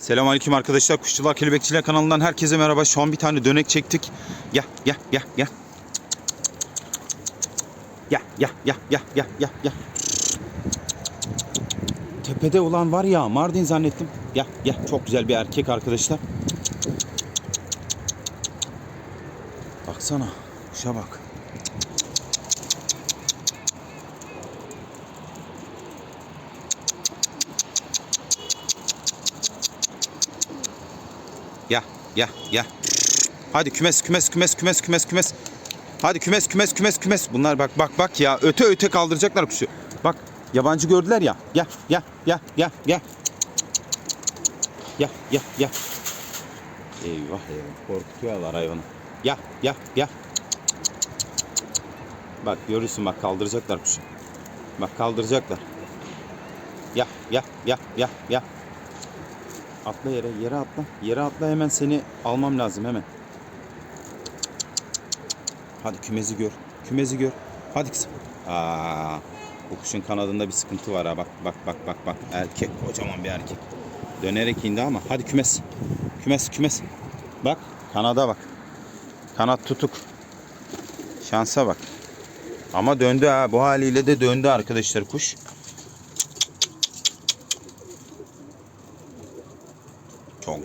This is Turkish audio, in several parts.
Selamünaleyküm arkadaşlar. Kuşçular Kelebekçiler kanalından herkese merhaba. Şu an bir tane dönek çektik. Gel gel gel gel. Gel gel gel gel gel gel gel. Tepede olan var ya Mardin zannettim. Gel gel çok güzel bir erkek arkadaşlar. Baksana kuşa bak. Gel gel gel. Hadi kümes kümes kümes kümes kümes kümes. Hadi kümes kümes kümes kümes. Bunlar bak bak bak ya öte öte kaldıracaklar kuşu. Bak yabancı gördüler ya. Gel gel gel gel gel. Gel gel gel. Eyvah eyvah korkutuyorlar hayvanı. Gel gel gel. Bak görürsün bak kaldıracaklar kuşu. Bak kaldıracaklar. Gel gel gel gel gel. Atla yere, yere atla. Yere atla hemen seni almam lazım hemen. Hadi kümezi gör. Kümezi gör. Hadi kızım. Aa, bu kuşun kanadında bir sıkıntı var ha. Bak bak bak bak bak. Erkek, kocaman bir erkek. Dönerek indi ama hadi kümes. Kümes kümes. Bak kanada bak. Kanat tutuk. Şansa bak. Ama döndü ha. Bu haliyle de döndü arkadaşlar kuş.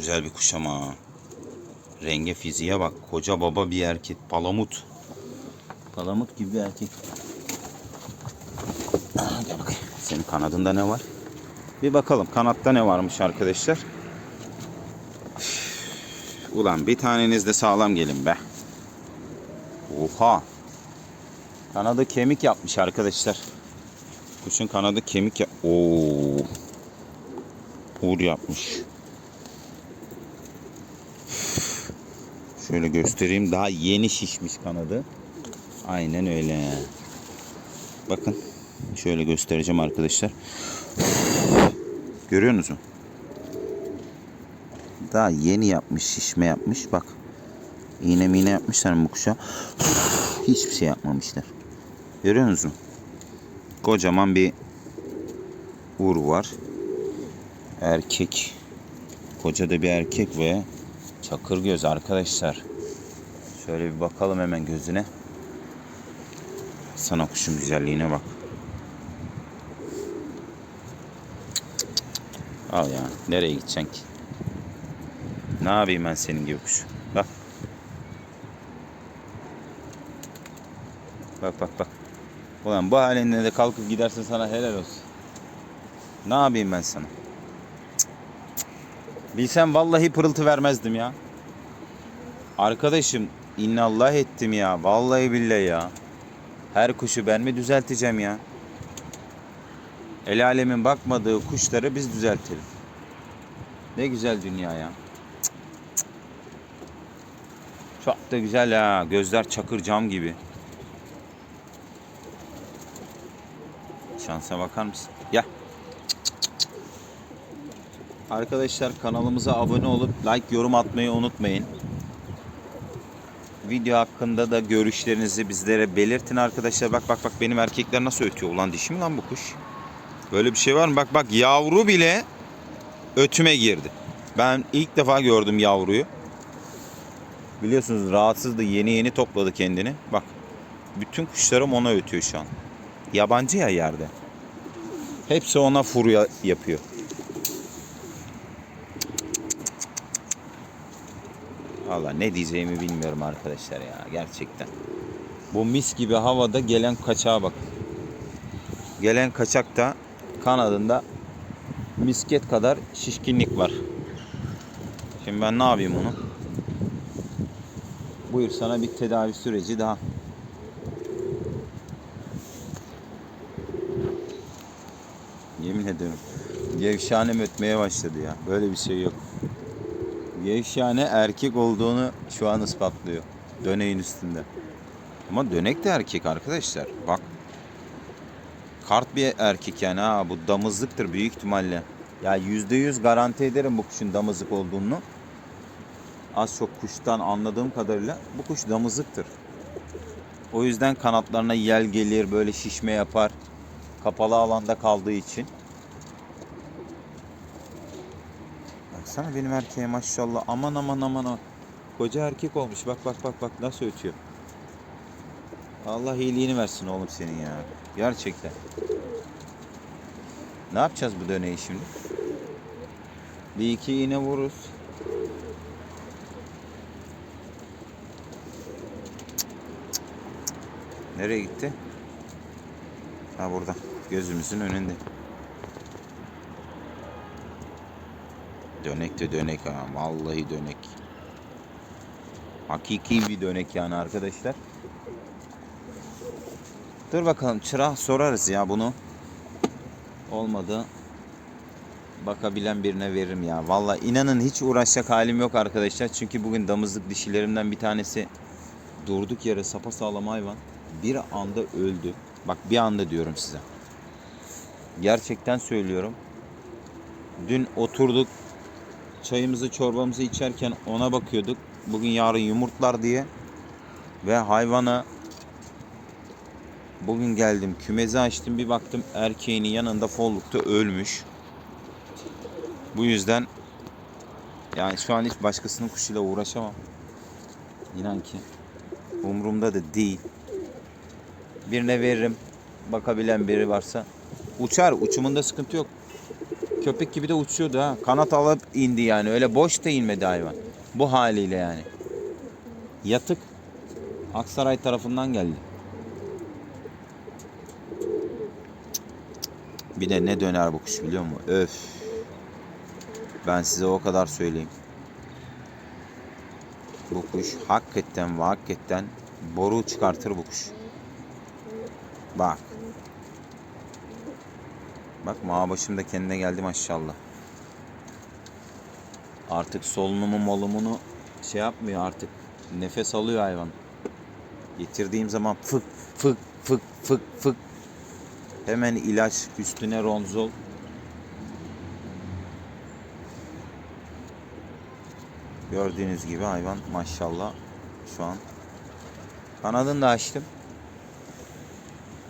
Güzel bir kuş ama. Renge fiziğe bak. Koca baba bir erkek. Palamut. Palamut gibi bir erkek. Ah, Gel bakayım. Senin kanadında ne var? Bir bakalım kanatta ne varmış arkadaşlar. Üf, Ulan bir taneniz de sağlam gelin be. Oha. Kanadı kemik yapmış arkadaşlar. Kuşun kanadı kemik ya... Oo. Uğur yapmış. Şöyle göstereyim. Daha yeni şişmiş kanadı. Aynen öyle. Bakın. Şöyle göstereceğim arkadaşlar. Görüyor musunuz? Daha yeni yapmış, şişme yapmış. Bak. İğne miğne yapmışlar bu kuşa. Hiçbir şey yapmamışlar. Görüyor musunuz? Kocaman bir uğur var. Erkek. Koca da bir erkek ve Çakır göz arkadaşlar. Şöyle bir bakalım hemen gözüne. Sana kuşun güzelliğine bak. Al ya. Nereye gideceksin ki? Ne yapayım ben senin gibi kuş? Bak. Bak bak bak. Ulan bu halinde de kalkıp gidersin sana helal olsun. Ne yapayım ben sana? Bilsem vallahi pırıltı vermezdim ya. Arkadaşım innallah ettim ya. Vallahi billahi ya. Her kuşu ben mi düzelteceğim ya? El alemin bakmadığı kuşları biz düzeltelim. Ne güzel dünya ya. Çok da güzel ha. Gözler çakır cam gibi. Şansa bakar mısın? Gel. Arkadaşlar kanalımıza abone olup like yorum atmayı unutmayın. Video hakkında da görüşlerinizi bizlere belirtin arkadaşlar. Bak bak bak benim erkekler nasıl ötüyor. Ulan dişi mi lan bu kuş? Böyle bir şey var mı? Bak bak yavru bile ötüme girdi. Ben ilk defa gördüm yavruyu. Biliyorsunuz rahatsızdı. Yeni yeni topladı kendini. Bak bütün kuşlarım ona ötüyor şu an. Yabancı ya yerde. Hepsi ona furya yapıyor. Valla ne diyeceğimi bilmiyorum arkadaşlar ya gerçekten. Bu mis gibi havada gelen kaçağa bak. Gelen kaçakta kanadında misket kadar şişkinlik var. Şimdi ben ne yapayım onu? Buyur sana bir tedavi süreci daha. Yemin ederim. Gevşanem ötmeye başladı ya. Böyle bir şey yok. Gevşane erkek olduğunu şu an ispatlıyor. Döneğin üstünde. Ama dönek de erkek arkadaşlar. Bak. Kart bir erkek yani ha. Bu damızlıktır büyük ihtimalle. Ya yüzde yüz garanti ederim bu kuşun damızlık olduğunu. Az çok kuştan anladığım kadarıyla bu kuş damızlıktır. O yüzden kanatlarına yel gelir, böyle şişme yapar. Kapalı alanda kaldığı için. Baksana benim erkeğe maşallah. Aman aman aman. Koca erkek olmuş. Bak bak bak bak nasıl ötüyor. Allah iyiliğini versin oğlum senin ya. Gerçekten. Ne yapacağız bu döneyi şimdi? Bir iki iğne vururuz. Nereye gitti? Ha burada. Gözümüzün önünde. Dönek de dönek ha. Vallahi dönek. Hakiki bir dönek yani arkadaşlar. Dur bakalım çıra sorarız ya bunu. Olmadı. Bakabilen birine veririm ya. Vallahi inanın hiç uğraşacak halim yok arkadaşlar. Çünkü bugün damızlık dişilerimden bir tanesi durduk yere sapasağlam hayvan bir anda öldü. Bak bir anda diyorum size. Gerçekten söylüyorum. Dün oturduk çayımızı çorbamızı içerken ona bakıyorduk. Bugün yarın yumurtlar diye. Ve hayvana bugün geldim kümezi açtım bir baktım erkeğinin yanında follukta ölmüş. Bu yüzden yani şu an hiç başkasının kuşuyla uğraşamam. İnan ki umurumda da değil. Birine veririm. Bakabilen biri varsa. Uçar. Uçumunda sıkıntı yok. Köpek gibi de uçuyordu ha. Kanat alıp indi yani. Öyle boş da inmedi hayvan. Bu haliyle yani. Yatık. Aksaray tarafından geldi. Bir de ne döner bu kuş biliyor musun? Öf. Ben size o kadar söyleyeyim. Bu kuş hakikaten ve hakikaten boru çıkartır bu kuş. Bak. Bak mağa başım da kendine geldi maşallah. Artık solunumu molumunu şey yapmıyor artık. Nefes alıyor hayvan. Getirdiğim zaman fık fık fık fık fık. Hemen ilaç üstüne ronzol. Gördüğünüz gibi hayvan maşallah şu an. Kanadını da açtım.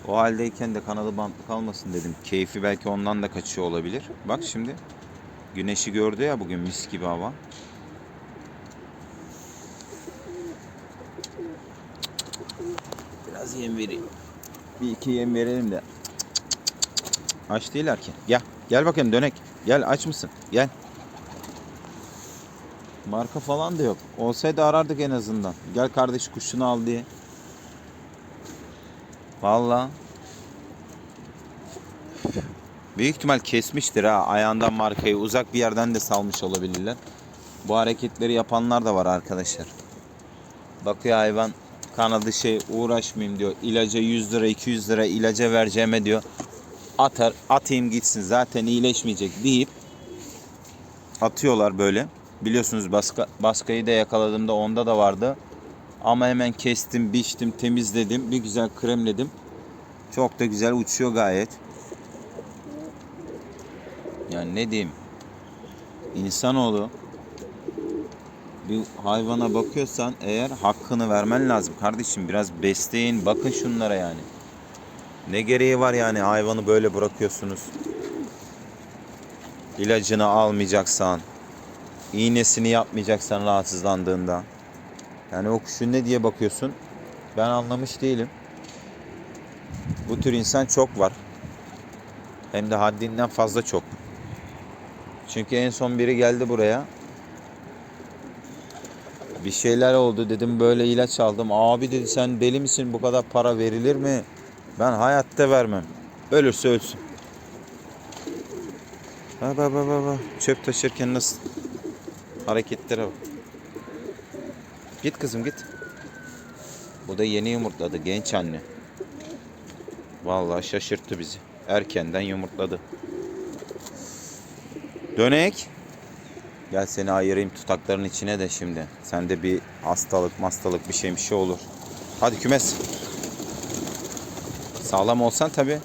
O haldeyken de kanadı bantlı kalmasın dedim. Keyfi belki ondan da kaçıyor olabilir. Bak şimdi güneşi gördü ya bugün mis gibi hava. Biraz yem vereyim. Bir iki yem verelim de. Aç değiller ki. Gel. Gel bakayım dönek. Gel aç mısın? Gel. Marka falan da yok. Olsaydı arardık en azından. Gel kardeş kuşunu al diye. Vallahi. Büyük ihtimal kesmiştir ha. Ayağından markayı uzak bir yerden de salmış olabilirler. Bu hareketleri yapanlar da var arkadaşlar. Bakıyor hayvan kanadı şey uğraşmayayım diyor. İlaca 100 lira 200 lira ilaca vereceğime diyor. Atar atayım gitsin zaten iyileşmeyecek deyip atıyorlar böyle. Biliyorsunuz baska, baskayı da yakaladığımda onda da vardı. Ama hemen kestim, biçtim, temizledim. Bir güzel kremledim. Çok da güzel uçuyor gayet. Yani ne diyeyim? İnsanoğlu bir hayvana bakıyorsan eğer hakkını vermen lazım. Kardeşim biraz besleyin, bakın şunlara yani. Ne gereği var yani hayvanı böyle bırakıyorsunuz. İlacını almayacaksan, iğnesini yapmayacaksan rahatsızlandığında. Yani o kuşun ne diye bakıyorsun? Ben anlamış değilim. Bu tür insan çok var. Hem de haddinden fazla çok. Çünkü en son biri geldi buraya. Bir şeyler oldu dedim böyle ilaç aldım. Abi dedi sen deli misin bu kadar para verilir mi? Ben hayatta vermem. Ölürse ölsün. Bak bak bak. Çöp taşırken nasıl hareketlere bak. Git kızım git. Bu da yeni yumurtladı genç anne. Vallahi şaşırttı bizi. Erkenden yumurtladı. Dönek. Gel seni ayırayım tutakların içine de şimdi. Sende bir hastalık hastalık bir şey bir şey olur. Hadi kümes. Sağlam olsan tabi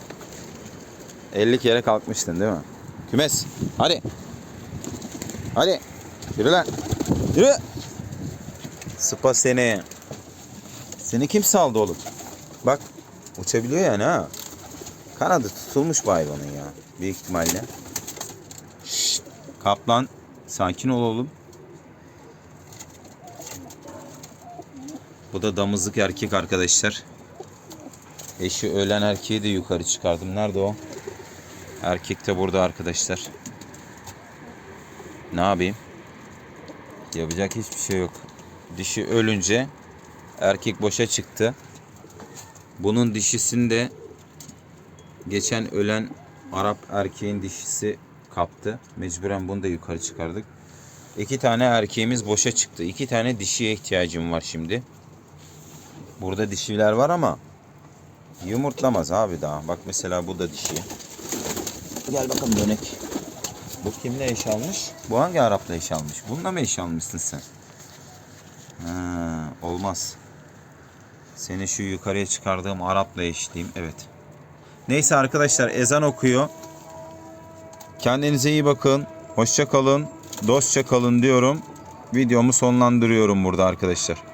50 kere kalkmıştın değil mi? Kümes. Hadi. Hadi. Yürü lan. Yürü. Sıpa seni. Seni kim saldı oğlum? Bak uçabiliyor yani ha. Kanadı tutulmuş bu hayvanın ya. Büyük ihtimalle. Şşt, kaplan Sakin ol oğlum. Bu da damızlık erkek arkadaşlar. Eşi ölen erkeği de yukarı çıkardım. Nerede o? Erkek de burada arkadaşlar. Ne yapayım? Yapacak hiçbir şey yok. Dişi ölünce erkek boşa çıktı. Bunun dişisini de geçen ölen Arap erkeğin dişisi kaptı. Mecburen bunu da yukarı çıkardık. İki tane erkeğimiz boşa çıktı. İki tane dişiye ihtiyacım var şimdi. Burada dişiler var ama yumurtlamaz abi daha. Bak mesela bu da dişi. Gel bakalım dönek. Bu kimle eş almış? Bu hangi Arap'la eş almış? Bununla mı eş almışsın sen? Olmaz. Seni şu yukarıya çıkardığım Arap'la eşleyeyim. Evet. Neyse arkadaşlar ezan okuyor. Kendinize iyi bakın. Hoşça kalın. Dostça kalın diyorum. Videomu sonlandırıyorum burada arkadaşlar.